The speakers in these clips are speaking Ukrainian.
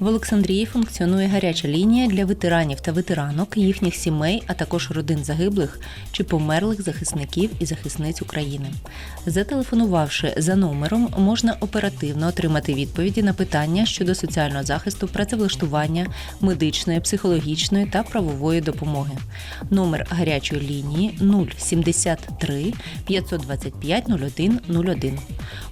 В Олександрії функціонує гаряча лінія для ветеранів та ветеранок, їхніх сімей, а також родин загиблих чи померлих захисників і захисниць України. Зателефонувавши за номером, можна оперативно отримати відповіді на питання щодо соціального захисту, працевлаштування, медичної, психологічної та правової допомоги. Номер гарячої лінії 073 525 01 01.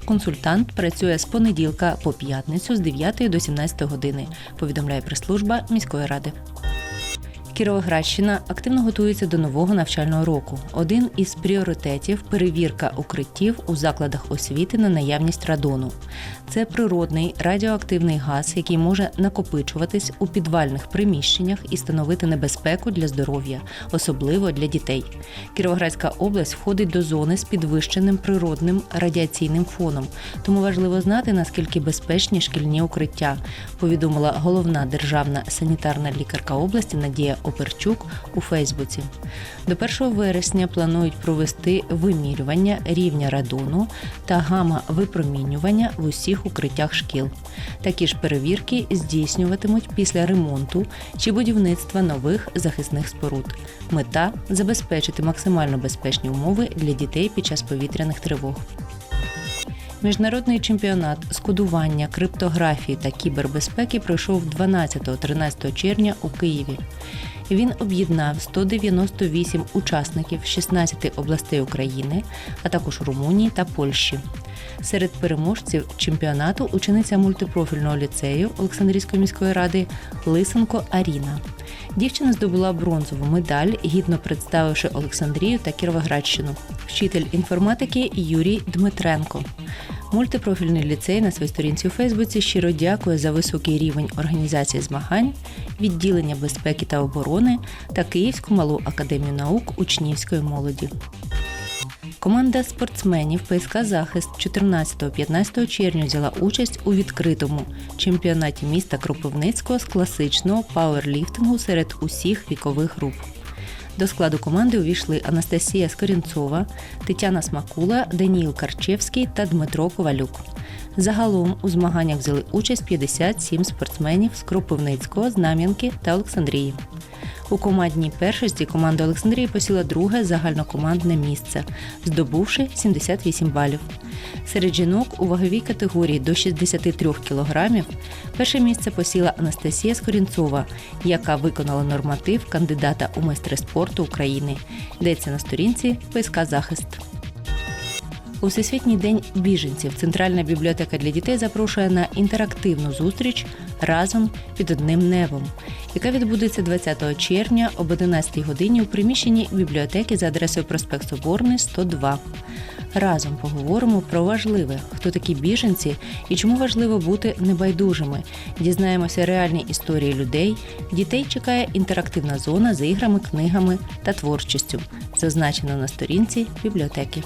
Консультант працює з понеділка по п'ятницю з 9 до 17 години, повідомляє прес-служба міської ради. Кіровоградщина активно готується до нового навчального року. Один із пріоритетів перевірка укриттів у закладах освіти на наявність радону. Це природний радіоактивний газ, який може накопичуватись у підвальних приміщеннях і становити небезпеку для здоров'я, особливо для дітей. Кіровоградська область входить до зони з підвищеним природним радіаційним фоном, тому важливо знати наскільки безпечні шкільні укриття, повідомила головна державна санітарна лікарка області Надія Оперчук у Фейсбуці. До 1 вересня планують провести вимірювання рівня радону та гама випромінювання в усіх укриттях шкіл. Такі ж перевірки здійснюватимуть після ремонту чи будівництва нових захисних споруд. Мета забезпечити максимально безпечні умови для дітей під час повітряних тривог. Міжнародний чемпіонат з кодування, криптографії та кібербезпеки пройшов 12-13 червня у Києві. Він об'єднав 198 учасників з 16 областей України, а також Румунії та Польщі. Серед переможців чемпіонату учениця мультипрофільного ліцею Олександрійської міської ради Лисенко Аріна. Дівчина здобула бронзову медаль, гідно представивши Олександрію та Кіровоградщину. Вчитель інформатики Юрій Дмитренко. Мультипрофільний ліцей на своїй сторінці у Фейсбуці щиро дякує за високий рівень організації змагань, відділення безпеки та оборони та Київську малу академію наук учнівської молоді. Команда спортсменів ПСК Захист 14-15 червня взяла участь у відкритому чемпіонаті міста Кропивницького з класичного пауерліфтингу серед усіх вікових груп. До складу команди увійшли Анастасія Скорінцова, Тетяна Смакула, Даніїл Карчевський та Дмитро Ковалюк. Загалом у змаганнях взяли участь 57 спортсменів з Кропивницького, Знам'янки та Олександрії. У командній першості команда Олександрії посіла друге загальнокомандне місце, здобувши 78 балів. Серед жінок у ваговій категорії до 63 кілограмів перше місце посіла Анастасія Скорінцова, яка виконала норматив кандидата у майстри спорту України. Йдеться на сторінці ПСК Захист. У Всесвітній день біженців Центральна бібліотека для дітей запрошує на інтерактивну зустріч разом під одним небом, яка відбудеться 20 червня об 11 годині у приміщенні бібліотеки за адресою проспект Соборний 102. Разом поговоримо про важливе, хто такі біженці і чому важливо бути небайдужими. Дізнаємося реальні історії людей. Дітей чекає інтерактивна зона з іграми, книгами та творчістю. Зазначено на сторінці бібліотеки.